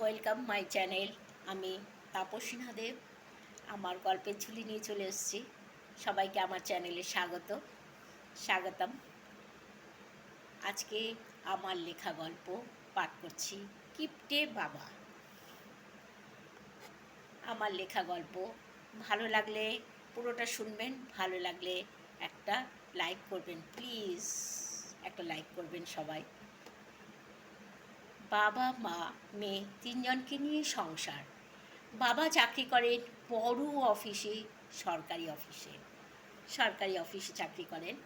Welcome my channel আমি তাপসিনহা দেব। আমার গল্পের ঝুলি নিয়ে চলে এসেছি। সবাইকে আমার চ্যানেলে স্বাগত। স্বাগতম। আজকে আমার লেখা গল্প পাঠ করছি, কিপটে বাবা। আমার লেখা গল্প, ভালো লাগলে পুরোটা শুনবেন, ভালো লাগলে একটা লাইক করবেন প্লিজ একটা লাইক করবেন সবাই। বাবা, মা, মেয়ে তিনজনকে নিয়ে সংসার। বাবা চাকরি করেন বড় অফিসে, সরকারি অফিসে। সরকারি অফিসে চাকরি করেন।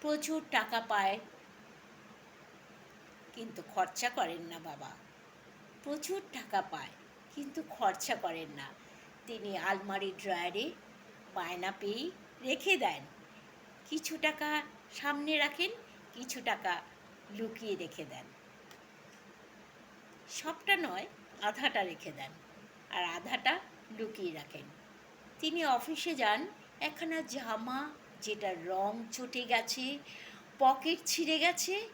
প্রচুর টাকা পায়, কিন্তু খরচা করেন না বাবা। প্রচুর টাকা পায়, কিন্তু খরচা করেন না। তিনি আলমারি ড্রয়ারে বায়না পেয়েই রেখে দেন। কিছু টাকা সামনে রাখেন, কিছু টাকা লুকিয়ে রেখে দেন। সবটা নয়, আধাটা রেখে দেন আর আধাটা লুকিয়ে রাখেন। তিনি অফিসে যান, একখানা জামা যেটা রং চটে গেছে, পকেট ছিঁড়ে গেছে,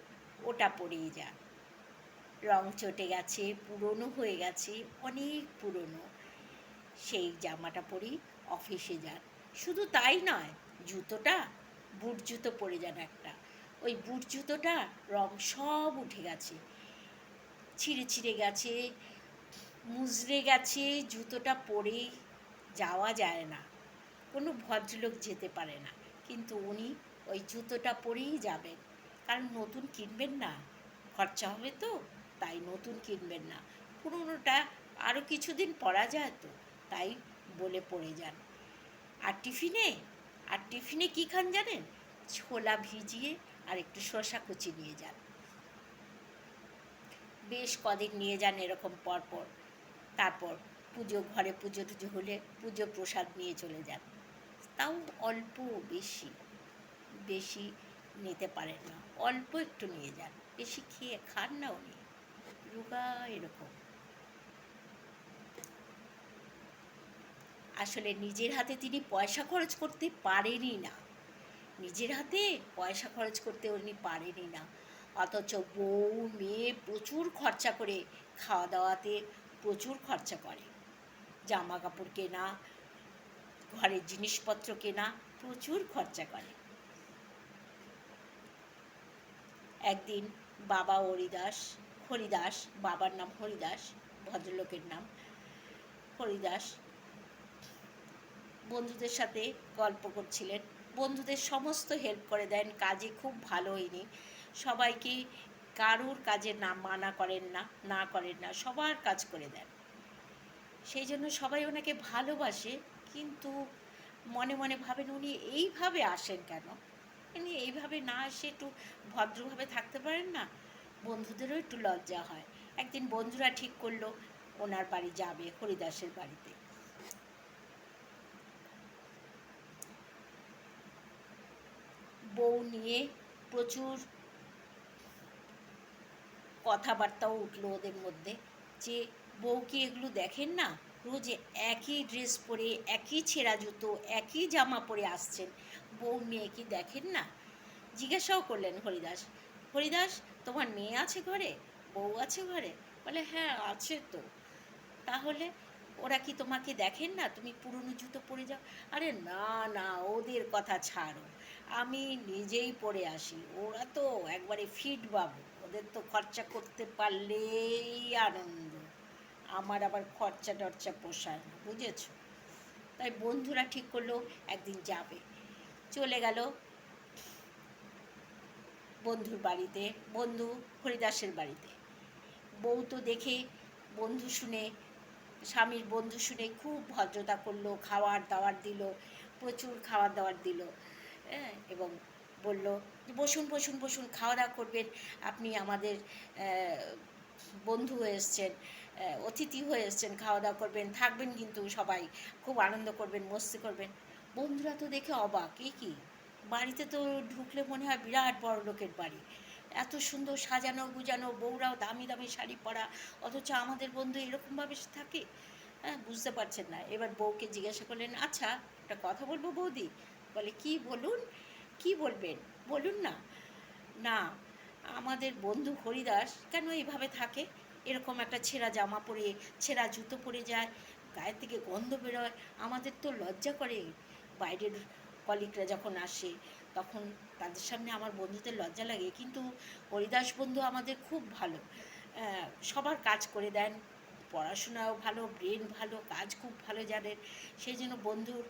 ওটা পরেই যান। রং চটে গেছে, পুরনো হয়ে গেছে, অনেক পুরনো। সেই জামাটা পরেই অফিসে যান। শুধু তাই নয়, জুতোটা, বুট জুতো পরে যান ওই বুট জুতোটা রং সব উঠে গেছে। ছিঁড়ে ছিঁড়ে গেছে, মুজড়ে গেছে, জুতোটা পরে যাওয়া যায় না। কোনো ভদ্রলোক যেতে পারে না, কিন্তু উনি ওই জুতোটা পরেই যাবেন। কারণ নতুন কিনবেন না, খরচা হবে তো, তাই নতুন কিনবেন না। পুরোনোটা আরও কিছুদিন পরা যায় তো, তাই বলে পড়ে যান। আর টিফিনে? আর টিফিনে কী খান জানেন? ছোলা ভিজিয়ে আর একটু শসা কুচি নিয়ে যান। বেশ কদিন নিয়ে যান এরকম পরপর। তারপর পুজো, ঘরে পুজো টুজো হলে পুজো প্রসাদ নিয়ে চলে যান। তাও অল্প বেশি বেশি নিতে পারেন না। অল্প একটু নিয়ে যান। বেশি খেয়ে খান না উনি। রুগা এরকম। আসলে নিজের হাতে তিনি পয়সা খরচ করতে পারেনই না। নিজের হাতে পয়সা খরচ করতে উনি পারেনি না। অথচ বউ, মেয়ে প্রচুর খরচা করে খাওয়া দাওয়াতে প্রচুর খরচা করে। জামা কাপড় কেনা, ঘরের জিনিসপত্র কেনা প্রচুর খরচা করে। একদিন বাবা হরিদাস হরিদাস, বাবার নাম হরিদাস, ভদ্রলোকের নাম হরিদাস, বন্ধুদের সাথে গল্প করছিলেন। বন্ধুদের সমস্ত হেল্প করে দেন কাজে খুব ভালো ইনি। সবাইকে কারুর কাজে না মানা করেন না না করেন না, সবার কাজ করে দেন। সেই জন্য সবাই ওনাকে ভালোবাসে, কিন্তু মনে মনে ভাবেন উনি এইভাবে আসেন কেন? উনি এইভাবে না এসে একটু ভদ্রভাবে থাকতে পারেন না, বন্ধুদেরও একটু লজ্জা হয়। একদিন বন্ধুরা ঠিক করল, ওনার বাড়ি যাবে, হরিদাসের বাড়িতে। বউ নিয়ে প্রচুর কথাবার্তাও উঠল ওদের মধ্যে যে বউ কি এগুলো দেখেন না? রোজ একই ড্রেস পরে, একই ছেঁড়া জুতো, একই জামা পরে আসছেন। বউ মেয়ে কি দেখেন না? জিজ্ঞাসাও করলেন হরিদাস। হরিদাস, তোমার মেয়ে আছে ঘরে? বউ আছে ঘরে? বলে হ্যাঁ আছে তো। তাহলে ওরা কি তোমাকে দেখেন না? তুমি পুরনো জুতো পরে যাও। আরে না না, ওদের কথা ছাড়ো। আমি নিজেই পরে আসি। ওরা তো একবারে ফিট বাবু। ওদের তো খরচা করতে পারলেই আনন্দ। আমার আবার খরচা টরচা পোষায় না, বুঝেছ? তাই বন্ধুরা ঠিক করল, একদিন যাবে। চলে গেল বন্ধুর বাড়িতে, বন্ধু হরিদাসের বাড়িতে। বউ তো দেখে বন্ধু শুনে, স্বামীর বন্ধু শুনে খুব ভদ্রতা করল, খাওয়ার দাওয়ার দিল, প্রচুর খাওয়ার দাওয়ার দিল। হ্যাঁ এবং বলল বসুন বসুন বসুন, খাওয়া দাওয়া করবেন। আপনি আমাদের বন্ধু হয়ে এসছেন অতিথি হয়ে এসছেন, খাওয়া দাওয়া করবেন, থাকবেন কিন্তু সবাই, খুব আনন্দ করবেন, মস্তি করবেন। বন্ধুরা তো দেখে অবাক, এ কি? বাড়িতে তো ঢুকলে মনে হয় বিরাট বড় লোকের বাড়ি। এত সুন্দর সাজানো, গুজানো, বউরাও দামি দামি শাড়ি পরা, অথচ আমাদের বন্ধু এরকমভাবে থাকে? হ্যাঁ বুঝতে পারছেন না। এবার বউকে জিজ্ঞাসা করলেন আচ্ছা একটা কথা বলব বৌদি? বলে, কি বলুন? কি বলবেন? বলুন না। না, আমাদের বন্ধু হরিদাস কেন এইভাবে থাকে? এরকম একটা ছেঁড়া জামা পরে, ছেঁড়া জুতো পরে যায়, গায়ের থেকে গন্ধ বেরোয়। আমাদের তো লজ্জা করে। বাইরের কলিগরা যখন আসে, তখন তাদের সামনে আমার বন্ধুদের লজ্জা লাগে। কিন্তু হরিদাস বন্ধু আমাদের খুব ভালো। সবার কাজ করে দেন। পড়াশোনাও ভালো ব্রেন ভালো, কাজ খুব ভালো জানেন সেই জন্য বন্ধুর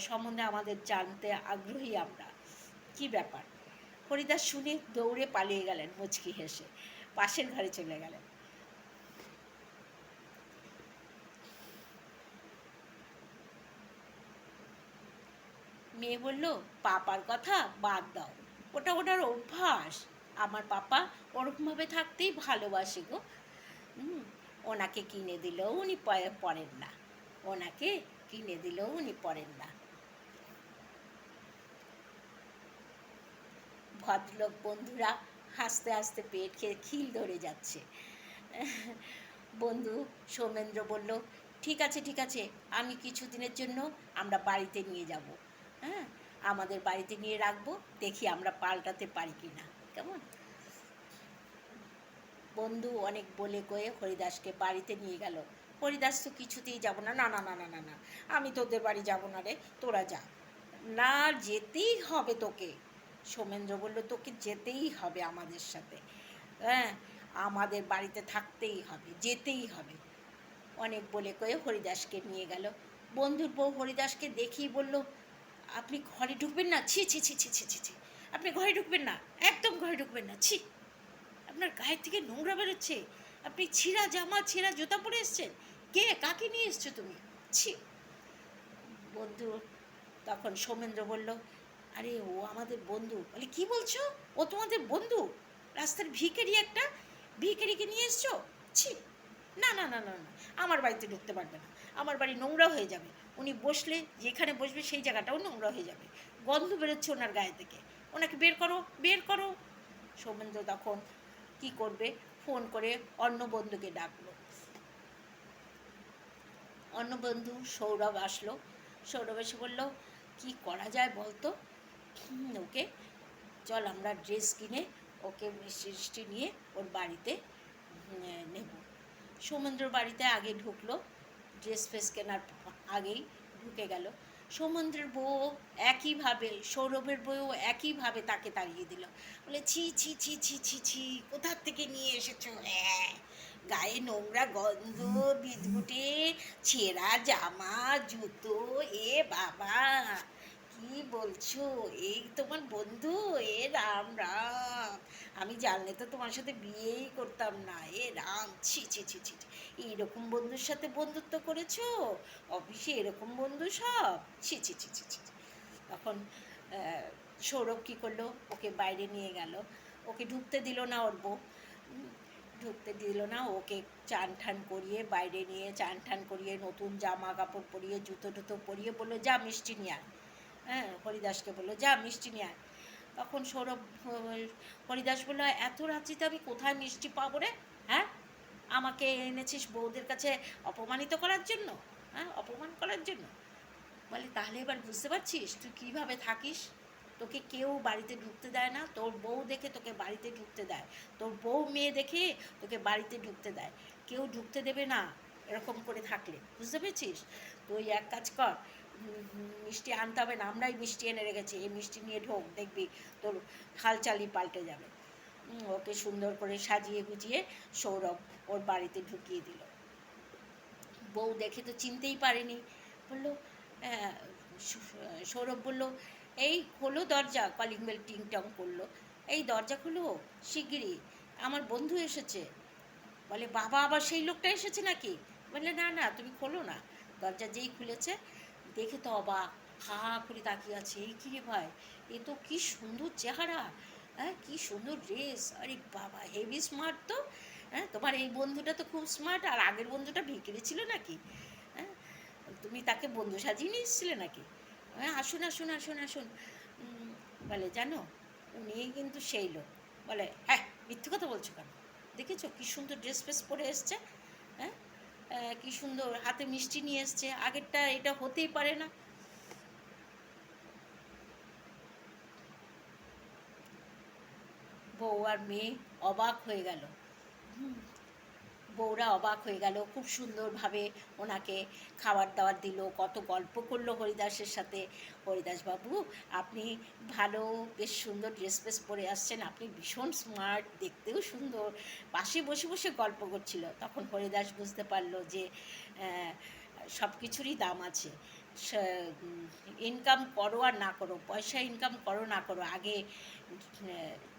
সম্বন্ধে আমাদের জানতে আগ্রহী আমরা। কি ব্যাপার? হরিদাস শুনে দৌড়ে পালিয়ে গেলেন মুচকি হেসে। পাশের ঘরে চলে গেলেন। মেয়ে বলল, পাপার কথা বাদ দাও। ওটা ওটার অভ্যাস। আমার পাপা ওরকমভাবে থাকতেই ভালোবাসে গো। ওনাকে কিনে দিলেও উনি পরেন না। ওনাকে কিনে দিলেও উনি পরেন না। ভদ্রলোক বন্ধুরা হাসতে হাসতে পেট খেয়ে খিল ধরে যাচ্ছে। বন্ধু সৌমেন্দ্র বলল, ঠিক আছে ঠিক আছে, আমি কিছুদিনের জন্য আমরা বাড়িতে নিয়ে যাব। হ্যাঁ আমাদের বাড়িতে নিয়ে রাখব, দেখি আমরা পাল্টাতে পারি কি না কেমন? বন্ধু অনেক বলে কয়ে হরিদাসকে বাড়িতে নিয়ে গেল। হরিদাস তো কিছুতেই যাব না। না না না না না না। আমি তোদের বাড়ি যাব না রে, তোরা যা। না, যেতেই হবে তোকে। সোমেন্দ্র বলল, তোকে যেতেই হবে আমাদের সাথে। হ্যাঁ আমাদের বাড়িতে থাকতেই হবে, যেতেই হবে। অনেক বলে কয়ে হরিদাসকে নিয়ে গেল। বন্ধুর বউ হরিদাসকে দেখেই বলল, আপনি ঘরে ঢুকবেন না? ছি ছি ছি ছি ছি ছি ছি। আপনি ঘরে ঢুকবেন না, একদম ঘরে ঢুকবেন না, ছি। আপনার গায়ের থেকে নোংরা বেরোচ্ছে। আপনি ছিঁড়া জামা, ছিঁড়া জুতা পরে এসছেন। কে? কাকে নিয়ে এসছো তুমি? ছি। বন্ধু, তখন সৌমেন্দ্র বলল, আরে, ও আমাদের বন্ধু। বলে, কি বলছো? ও তোমাদের বন্ধু? রাস্তার ভিখারি একটা? ভিখারিকে নিয়ে এসছো? ছি। না না না না না, আমার বাড়িতে ঢুকতে পারবে না। আমার বাড়ি নোংরা হয়ে যাবে। উনি বসলে, যেখানে বসবে সেই জায়গাটাও নোংরা হয়ে যাবে। গন্ধ বেরোচ্ছে ওনার গায়ে থেকে। ওনাকে বের করো বের করো। সৌমেন্দ্র তখন কি করবে? ফোন করে অন্য বন্ধুকে ডাকলো। অন্য বন্ধু সৌরভ আসলো। সৌরভ এসে বলল, কি করা যায় বলতো? ওকে, চল আমরা ড্রেস কিনে ওকে মিষ্টি নিয়ে ওর বাড়িতে নেব। সৌমেন্দ্রর বাড়িতে আগে ঢুকলো। ড্রেস ফ্রেস কেনার আগেই ঢুকে গেল। সৌমেন্দ্রের বউ একইভাবে, সৌরভের বউও একইভাবে তাকে তাড়িয়ে দিল। বলে, ছি ছি ছি ছি ছি ছি, কোথার থেকে নিয়ে এসেছ? হ্যাঁ গায়ে নোংরা গন্ধ, বিদঘুটে ছেঁড়া জামা, জুতো, এ বাবা। কি বলছো? এই তোমার বন্ধু? এ রাম রাম। আমি জানলে তো তোমার সাথে বিয়েই করতাম না। এ রাম। ছি ছি ছি ছি। এইরকম বন্ধুর সাথে বন্ধুত্ব করেছ? অফিসে এরকম বন্ধু সব? ছি ছি ছি ছি ছি। তখন সৌরভ কী করল? ওকে বাইরে নিয়ে গেল। ওকে ঢুকতে দিল না ওর বউ। ঢুকতে দিল না। ওকে চান ঠান করিয়ে বাইরে নিয়ে চান ঠান করিয়ে নতুন জামা কাপড় পরিয়ে, জুতো টুতো পরিয়ে বলল, যা মিষ্টি নিয়ে আয়। হ্যাঁ হরিদাসকে বলল, যা মিষ্টি নিয়ে আয়। তখন সৌরভ, হরিদাস বলল, এত রাত্রিতে আমি কোথায় মিষ্টি পাবো রে? হ্যাঁ? আমাকে এনেছিস বউদের কাছে অপমানিত করার জন্য? হ্যাঁ অপমান করার জন্য? বলে, তাহলে এবার বুঝতে পারছিস, তুই কীভাবে থাকিস? তোকে কেউ বাড়িতে ঢুকতে দেয় না তোর বউ দেখে তোকে বাড়িতে ঢুকতে দেয়। তোর বউ মেয়ে দেখে তোকে বাড়িতে ঢুকতে দেয়। কেউ ঢুকতে দেবে না এরকম করে থাকলে। বুঝতে পেরেছিস? তুই এক কাজ কর মিষ্টি আনতে হবে না আমরাই মিষ্টি এনে রেখেছি। এই মিষ্টি নিয়ে ঢোক দেখবি তোর হালচালই পাল্টে যাবে। ওকে সুন্দর করে সাজিয়ে গুজিয়ে সৌরভ ওর বাড়িতে ঢুকিয়ে দিল। বউ দেখে তো চিনতেই পারেনি। বলল আহ, সৌরভ বলল এই হলো দরজা কলিং বেল টিং টং করল। এই দরজা খুলো শিগগিরই। আমার বন্ধু এসেছে। বলে, বাবা, আবার সেই লোকটা এসেছে নাকি? বলে, না না, তুমি খোলো না। দরজা যেই খুলেছে, দেখে তো অবাক। হা করে তাকিয়ে আছে। এই কী ভাই? এ তো কি সুন্দর চেহারা হ্যাঁ কি সুন্দর ড্রেস। আরে বাবা, হেভি স্মার্ট তো হ্যাঁ তোমার এই বন্ধুটা তো খুব স্মার্ট, আর আগের বন্ধুটা ভিকিরি ছিল নাকি হ্যাঁ? তুমি তাকে বন্ধু সাজিয়ে নিয়ে এসেছিলে নাকি? আসুন আসুন আসুন আসুন। উম, বলে জানো উনি কিন্তু সেই লোক। বলে হ্যাঁ মিথ্যে কথা বলছো কেন? দেখেছ কি সুন্দর ড্রেস ফ্রেস পরে এসছে? হ্যাঁ? কি সুন্দর হাতে মিষ্টি নিয়ে এসছে। আগেরটা এটা হতেই পারে না। বউ আর মেয়ে অবাক হয়ে গেল। বউরা অবাক হয়ে গেল, খুব সুন্দরভাবে ওনাকে খাবার দাবার দিল, কত গল্প করল হরিদাসের সাথে। হরিদাসবাবু, আপনি ভালো, বেশ সুন্দর ড্রেস ফ্রেস পরে আসছেন, আপনি ভীষণ স্মার্ট দেখতেও সুন্দর। পাশে বসে বসে গল্প করছিল। তখন হরিদাস বুঝতে পারল যে সব কিছুরই দাম আছে। ইনকাম করো আর না করো, পয়সা ইনকাম করো না করো, আগে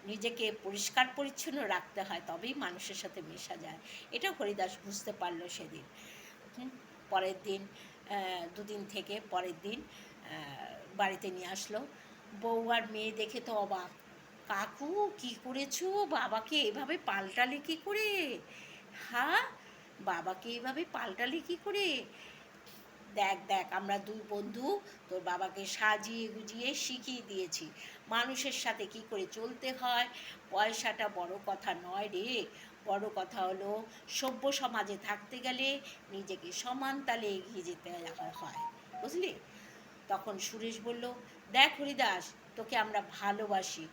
নিজেকে পরিষ্কার পরিচ্ছন্ন রাখতে হয়, তবেই মানুষের সাথে মেশা যায়। এটা হরিদাস বুঝতে পারল সেদিন। পরের দিন দুদিন থেকে পরের দিন বাড়িতে নিয়ে আসলো। বউ আর মেয়ে দেখে তো অবাক। কাকু, কি করেছ? বাবাকে এভাবে পাল্টালে কি করে? হ্যাঁ বাবাকে এভাবে পাল্টালে কি করে? দেখ দেখ, আমরা দুই বন্ধু, তোর বাবাকে সাজিয়ে গুজিয়ে শিখিয়ে দিয়েছি। মানুষের সাথে কি করে চলতে হয়? পয়সাটা বড় কথা নয় রে। বড় কথা হলো, সভ্য সমাজে থাকতে গেলে নিজেকে সমান তালে এগিয়ে যেতে হয়, বুঝলি? তখন সুরেশ বলল, দেখ হরিদাস, তোকে আমরা ভালোবাসি।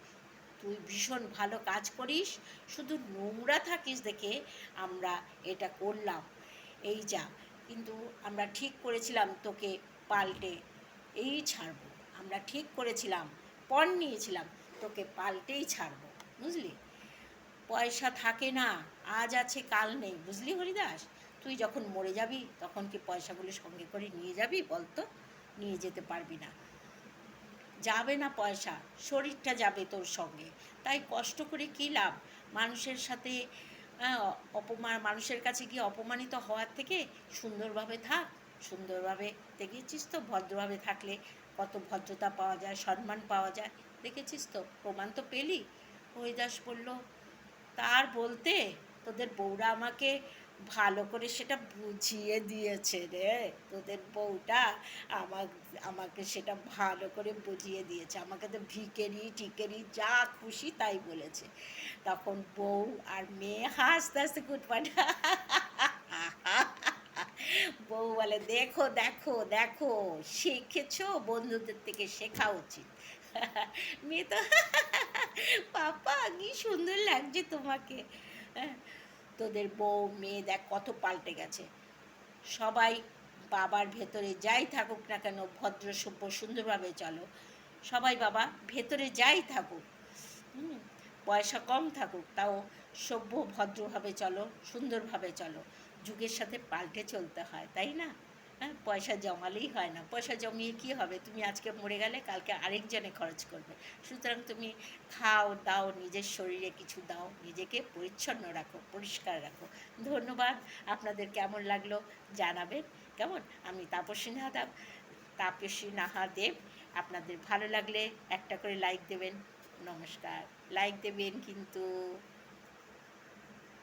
তুই ভীষণ ভালো কাজ করিস। শুধু নোংরা থাকিস দেখে আমরা এটা করলাম। এই যা কিন্তু আমরা ঠিক করেছিলাম তোকে পাল্টে। এই ছাড়বো। আমরা ঠিক করেছিলাম, পণ নিয়েছিলাম, তোকে পাল্টেই ছাড়বো। বুঝলি? পয়সা থাকে না, আজ আছে, কাল নেই। বুঝলি হরিদাস? তুই যখন মরে যাবি, তখন কি পয়সাগুলো সঙ্গে করে নিয়ে যাবি বলতো? নিয়ে যেতে পারবি না। যাবে না পয়সা, শরীরটা যাবে তোর সঙ্গে। তাই কষ্ট করে কী লাভ? মানুষের সাথে অপমান, মানুষের কাছে গিয়ে অপমানিত হওয়ার থেকে সুন্দরভাবে থাক, সুন্দরভাবে দেখেছিস তো? ভদ্রভাবে থাকলে কত ভদ্রতা পাওয়া যায়, সম্মান পাওয়া যায়। দেখেছিস তো? প্রমাণ তো পেলি। হরিদাস বলল, তার বলতে তোদের বউরা আমাকে ভালো করে সেটা বুঝিয়ে দিয়েছে রে। তোদের বউটা আমার আমাকে সেটা ভালো করে বুঝিয়ে দিয়েছে। আমাকে তো ভিকেরি, টিকেরি যা খুশি তাই বলেছে। তখন বউ আর মেয়ে হাসতে হাসতে কুটপাট বউ বলে, দেখো দেখো দেখো, শিখেছো বন্ধুদের থেকে শেখা উচিত। মেয়ে তো, পাপা, কি সুন্দর লাগছে তোমাকে। হ্যাঁ, তোদের বউ মেয়ে দেখ কত পাল্টে গেছে। সবাই বাবার ভেতরে যাই থাকুক না কেন ভদ্র সভ্য সুন্দরভাবে চলো। সবাই বাবা ভেতরে যাই থাকুক পয়সা কম থাকুক তাও সভ্য ভদ্রভাবে চলো সুন্দরভাবে চলো। যুগের সাথে পাল্টে চলতে হয় তাই না? হ্যাঁ পয়সা জমালেই হয় না। পয়সা জমিয়ে কি হবে? তুমি আজকে মরে গেলে কালকে আরেকজনে খরচ করবে। সুতরাং তুমি খাও, দাও, নিজের শরীরে কিছু দাও, নিজেকে পরিচ্ছন্ন রাখো, পরিষ্কার রাখো। ধন্যবাদ। আপনাদের কেমন লাগল জানাবেন। কেমন? আমি তাপসী নাহা তাপসী নাহা দেব আপনাদের ভালো লাগলে একটা করে লাইক দেবেন। নমস্কার। লাইক দেবেন কিন্তু।